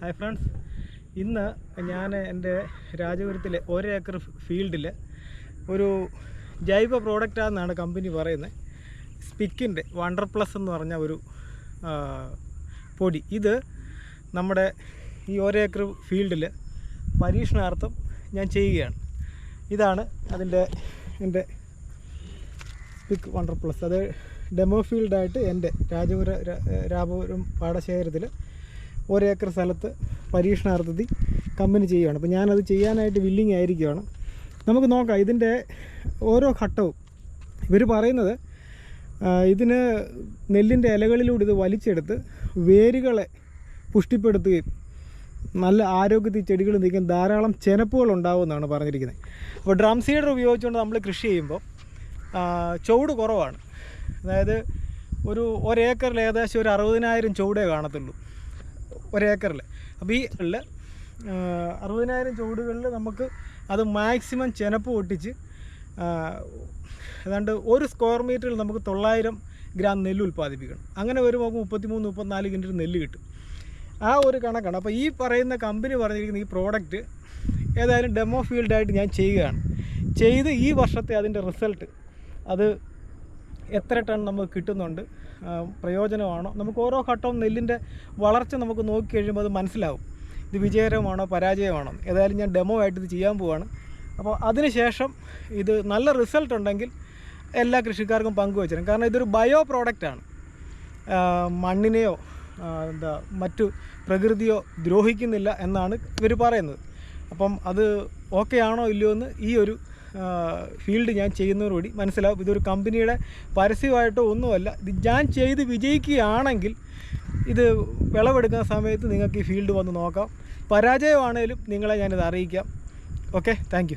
Hi friends. ഇന്ന് ഞാൻ എന്റെ രാജപുരത്തിലെ ഒരേക്കർ ഫീൽഡിൽ ഒരു ജൈവ പ്രോഡക്റ്റാണെന്നാണ് കമ്പനി പറയുന്നത്. സ്പിക്കിന്റെ വണ്ടർ പ്ലസ് എന്ന് പറഞ്ഞ ഒരു പൊടി. ഇത് നമ്മുടെ ഈ ഒരേക്കർ ഫീൽഡിൽ പരീക്ഷണാർത്ഥം ഞാൻ ചെയ്യുകയാണ്. ഇതാണ് അതിന്റെ എന്റെ സ്പിക്ക് വണ്ടർ പ്ലസ് അത് ഡെമോ ഫീൽഡായിട്ട് എന്റെ രാജപുര രാപുരം പാടശേഖരത്തിൽ ഒരേക്കർ സ്ഥലത്ത് പരീക്ഷണാർത്ഥത്തിൽ കമ്പനി ചെയ്യുകയാണ്. അപ്പോൾ ഞാനത് ചെയ്യാനായിട്ട് വില്ലിങ് ആയിരിക്കുകയാണ്. നമുക്ക് നോക്കാം ഇതിന്റെ ഓരോ ഘട്ടവും. ഇവർ പറയുന്നത് ഇതിന് നെല്ലിന്റെ ഇലകളിലൂടെ ഇത് വലിച്ചെടുത്ത് വേരുകളെ പുഷ്ടിപ്പെടുത്തുകയും നല്ല ആരോഗ്യത്തിൽ ചെടികൾ നിൽക്കാൻ ധാരാളം ചെനപ്പുകൾ ഉണ്ടാവുമെന്നാണ് പറഞ്ഞിരിക്കുന്നത്. അപ്പോൾ ഡ്രം സീഡർ ഉപയോഗിച്ചുകൊണ്ട് നമ്മൾ കൃഷി ചെയ്യുമ്പോൾ ചുവട് കുറവാണ്. അതായത് ഒരു ഒരേക്കറിൽ ഏകദേശം ഒരു അറുപതിനായിരം ചുവടേ കാണത്തുള്ളൂ. ഒരേക്കറിൽ അപ്പോൾ ഈ അറുപതിനായിരം ചുവടുകളിൽ നമുക്ക് അത് മാക്സിമം ചെനപ്പ് പൊട്ടിച്ച് ഏതാണ്ട് ഒരു സ്ക്വയർ മീറ്ററിൽ നമുക്ക് തൊള്ളായിരം ഗ്രാം നെല്ല് ഉൽപ്പാദിപ്പിക്കണം. അങ്ങനെ വരുമ്പോൾ നമുക്ക് മുപ്പത്തിമൂന്ന് മുപ്പത്തിനാല് കിൻഡിൽ നെല്ല് കിട്ടും. ആ ഒരു കണക്കാണ്. അപ്പോൾ ഈ പറയുന്ന കമ്പനി പറഞ്ഞിരിക്കുന്ന ഈ പ്രോഡക്റ്റ് ഏതായാലും ഡെമോ ഫീൽഡായിട്ട് ഞാൻ ചെയ്യുകയാണ്. ചെയ്ത് ഈ വർഷത്തെ അതിന്റെ റിസൾട്ട് അത് എത്ര ടൺ നമുക്ക് കിട്ടുന്നുണ്ട് പ്രയോജനമാണോ? നമുക്ക് ഓരോ ഘട്ടവും നെല്ലിന്റെ വളർച്ച നമുക്ക് നോക്കി കഴിയുമ്പോൾ അത് മനസ്സിലാവും. ഇത് വിജയകരമാണോ പരാജയമാണോ. ഏതായാലും ഞാൻ ഡെമോ ആയിട്ട് ഇത് ചെയ്യാൻ പോവാണ്. അപ്പോൾ അതിനുശേഷം ഇത് നല്ല റിസൾട്ട് ഉണ്ടെങ്കിൽ എല്ലാ കൃഷിക്കാർക്കും പങ്കുവച്ചിരും കാരണം ഇതൊരു ബയോ പ്രോഡക്റ്റാണ് മണ്ണിനെയോ എന്താ മറ്റു പ്രകൃതിയോ ദ്രോഹിക്കുന്നില്ല എന്നാണ് ഇവർ പറയുന്നത്. അപ്പം അത് ഓക്കെ ആണോ ഇല്ലയോ എന്ന് ഈ ഒരു ഫീൽഡ് ഞാൻ ചെയ്യുന്നതോടുകൂടി മനസ്സിലാവും. ഇതൊരു കമ്പനിയുടെ പരസ്യമായിട്ടോ ഒന്നുമല്ല. ഇത് ഞാൻ ചെയ്ത് വിജയിക്കുകയാണെങ്കിൽ ഇത് വിളവെടുക്കുന്ന സമയത്ത് നിങ്ങൾക്ക് ഈ ഫീൽഡ് വന്ന് നോക്കാം. പരാജയമാണേലും നിങ്ങളെ ഞാനിത് അറിയിക്കാം. Okay thank